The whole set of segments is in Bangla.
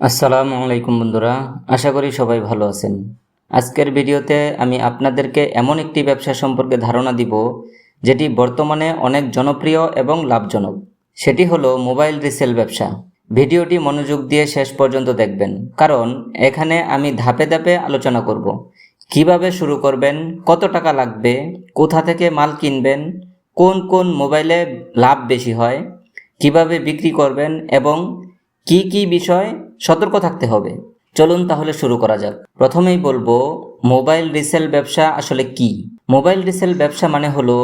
আসসালামু আলাইকুম বন্ধুরা, আশা করি সবাই ভালো আছেন। আজকের ভিডিওতে আমি আপনাদেরকে এমন একটি ব্যবসা সম্পর্কে ধারণা দিব, যেটি বর্তমানে অনেক জনপ্রিয় এবং লাভজনক। সেটি হলো মোবাইল রিসেল ব্যবসা। ভিডিওটি মনোযোগ দিয়ে শেষ পর্যন্ত দেখবেন, কারণ এখানে আমি ধাপে ধাপে আলোচনা করব। কীভাবে শুরু করবেন, কত টাকা লাগবে, কোথা থেকে মাল কিনবেন, কোন কোন মোবাইলে লাভ বেশি হয়, কীভাবে বিক্রি করবেন এবং কি কি বিষয় সতর্ক থাকতে হবে? চলুন তাহলে শুরু করা যাক। প্রথমেই বলব, মোবাইল রিসেল ব্যবসা আসলে কি? মোবাইল রিসেল ব্যবসা মানে হলো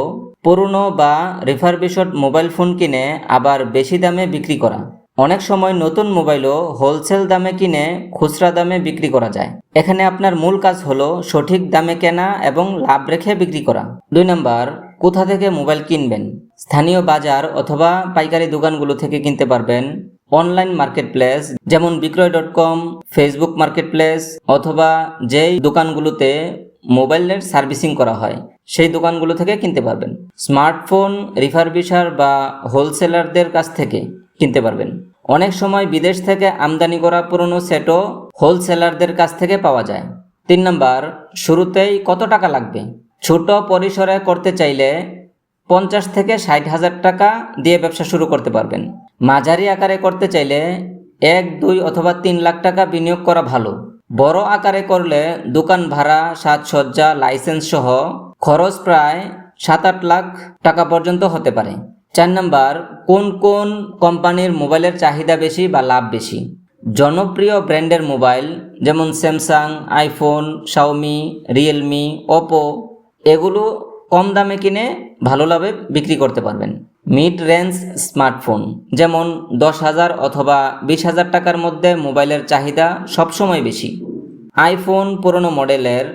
পুরনো বা রিফারবিশড মোবাইল ফোন কিনে আবার বেশি দামে বিক্রি করা। অনেক সময় নতুন মোবাইলও হোলসেল দামে কিনে খুচরা দামে বিক্রি করা যায়। এখানে আপনার মূল কাজ হলো সঠিক দামে কেনা এবং লাভ রেখে বিক্রি করা। দুই নম্বর, কোথা থেকে মোবাইল কিনবেন? স্থানীয় বাজার অথবা পাইকারি দোকানগুলো থেকে কিনতে পারবেন। অনলাইন মার্কেট প্লেস যেমন Bikroy dot com Facebook market place অথবা যেই দোকানগুলোতে মোবাইলের সার্ভিসিং করা হয়, সেই দোকানগুলো থেকে কিনতে পারবেন। স্মার্টফোন, রিফারবিশার বা হোলসেলারদের কাছ থেকে কিনতে পারবেন। অনেক সময় বিদেশ থেকে আমদানি করা পুরনো সেটও হোলসেলারদের কাছ থেকে পাওয়া যায়। তিন নম্বর, শুরুতেই কত টাকা লাগবে? ছোট পরিসরে করতে চাইলে পঞ্চাশ থেকে ষাট হাজার টাকা দিয়ে ব্যবসা শুরু করতে পারবেন। মাঝারি আকারে করতে চাইলে এক, দুই অথবা তিন লাখ টাকা বিনিয়োগ করা ভালো। বড় আকারে করলে দোকান ভাড়া, সাজসজ্জা, লাইসেন্স সহ খরচ প্রায় সাত আট লাখ টাকা পর্যন্ত হতে পারে। চার নাম্বার, কোন কোন কোম্পানির মোবাইলের চাহিদা বেশি বা লাভ বেশি? জনপ্রিয় ব্র্যান্ডের মোবাইল যেমন Samsung, iPhone, Xiaomi, Realme, Oppo, এগুলো কম দামে কিনে ভালো লাভে বিক্রি করতে পারবেন। মিড রেঞ্জ স্মার্টফোন, যেমন দশ হাজার অথবা বিশ হাজার টাকার মধ্যে মোবাইলের চাহিদা সবসময় বেশি। আইফোন পুরনো মডেলের,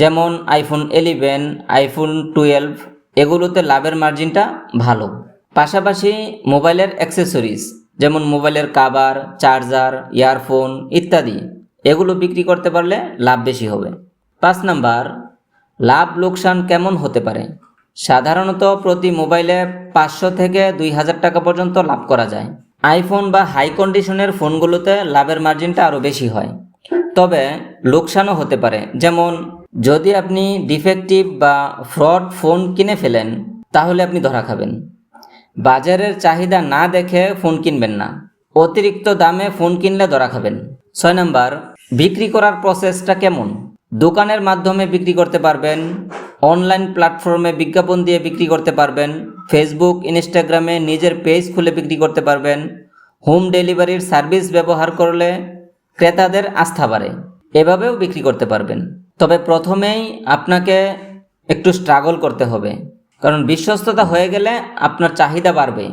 যেমন আইফোন এলিভেন, আইফোন টুয়েলভ, এগুলোতে লাভের মার্জিনটা ভালো। পাশাপাশি মোবাইলের অ্যাক্সেসরিজ, যেমন মোবাইলের কাভার, চার্জার, ইয়ারফোন ইত্যাদি, এগুলো বিক্রি করতে পারলে লাভ বেশি হবে। পাঁচ নাম্বার লাভ লোকসান কেমন হতে পারে? সাধারণত প্রতি মোবাইলে পাঁচশো থেকে দুই হাজার টাকা পর্যন্ত লাভ করা যায়। আইফোন বা হাই কন্ডিশনের ফোনগুলোতে লাভের মার্জিনটা আরও বেশি হয়। তবে লোকসানও হতে পারে, যেমন যদি আপনি ডিফেক্টিভ বা ফ্রড ফোন কিনে ফেলেন, তাহলে আপনি ধরা খাবেন। বাজারের চাহিদা না দেখে ফোন কিনবেন না। অতিরিক্ত দামে ফোন কিনলে ধরা খাবেন। ছয় নাম্বার, বিক্রি করার প্রসেসটা কেমন? দোকানের মাধ্যমে বিক্রি করতে পারবেন, অনলাইন প্ল্যাটফর্মে বিজ্ঞাপন দিয়ে বিক্রি করতে পারবেন, ফেসবুক, ইনস্টাগ্রামে নিজের পেজ খুলে বিক্রি করতে পারবেন, হোম ডেলিভারির সার্ভিস ব্যবহার করলে ক্রেতাদের আস্থা বাড়ে, এভাবেও বিক্রি করতে পারবেন। তবে প্রথমেই আপনাকে একটু স্ট্রাগল করতে হবে, কারণ বিশ্বস্ততা হয়ে গেলে আপনার চাহিদা বাড়বে,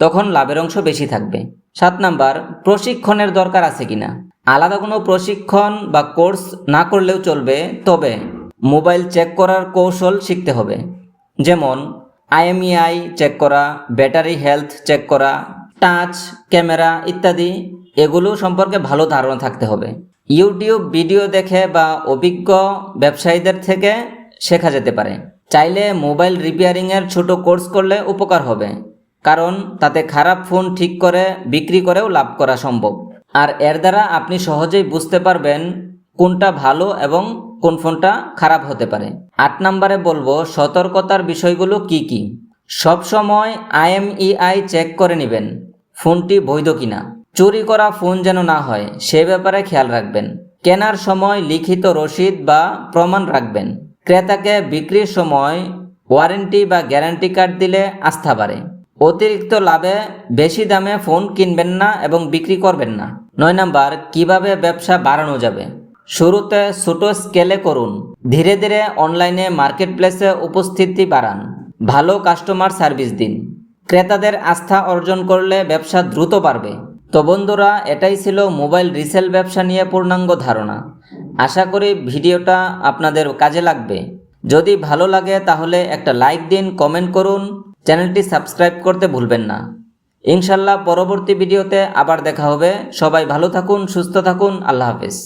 তখন লাভের অংশ বেশি থাকবে। সাত নাম্বার, প্রশিক্ষণের দরকার আছে কিনা? আলাদা কোনো প্রশিক্ষণ বা কোর্স না করলেও চলবে, তবে মোবাইল চেক করার কৌশল শিখতে হবে। যেমন, আইএমইআই চেক করা, ব্যাটারি হেলথ চেক করা, টাচ, ক্যামেরা ইত্যাদি, এগুলো সম্পর্কে ভালো ধারণা থাকতে হবে। ইউটিউব ভিডিও দেখে বা অভিজ্ঞ ব্যবসায়ীদের থেকে শেখা যেতে পারে। চাইলে মোবাইল রিপেয়ারিংয়ের ছোট কোর্স করলে উপকার হবে, কারণ তাতে খারাপ ফোন ঠিক করে, বিক্রি করেও লাভ করা সম্ভব। আর এর দ্বারা আপনি সহজেই বুঝতে পারবেন কোনটা ভালো এবং কোন ফোনটা খারাপ হতে পারে। আট নম্বরে বলব, সতর্কতার বিষয়গুলো কি কি? সব সময় আইএমইআই চেক করে নেবেন, ফোনটি বৈধ কিনা। চুরি করা ফোন যেন না হয়, সে ব্যাপারে খেয়াল রাখবেন। কেনার সময় লিখিত রসিদ বা প্রমাণ রাখবেন। ক্রেতাকে বিক্রির সময় ওয়ারেন্টি বা গ্যারান্টি কার্ড দিলে আস্থা বাড়ে। অতিরিক্ত লাভে বেশি দামে ফোন কিনবেন না এবং বিক্রি করবেন না। নয় নাম্বার, কীভাবে ব্যবসা বাড়ানো যাবে? শুরুতে ছোট স্কেলে করুন। ধীরে ধীরে অনলাইনে মার্কেট প্লেসে উপস্থিতি বাড়ান। ভালো কাস্টমার সার্ভিস দিন। ক্রেতাদের আস্থা অর্জন করলে ব্যবসা দ্রুত বাড়বে। তো বন্ধুরা, এটাই ছিল মোবাইল রিসেল ব্যবসা নিয়ে পূর্ণাঙ্গ ধারণা। আশা করি ভিডিওটা আপনাদের কাজে লাগবে। যদি ভালো লাগে তাহলে একটা লাইক দিন, কমেন্ট করুন। চ্যানেলটি সাবস্ক্রাইব করতে ভুলবেন না। ইনশাল্লাহ পরবর্তী ভিডিওতে আবার দেখা হবে। সবাই ভালো থাকুন, সুস্থ থাকুন। আল্লাহ হাফেজ।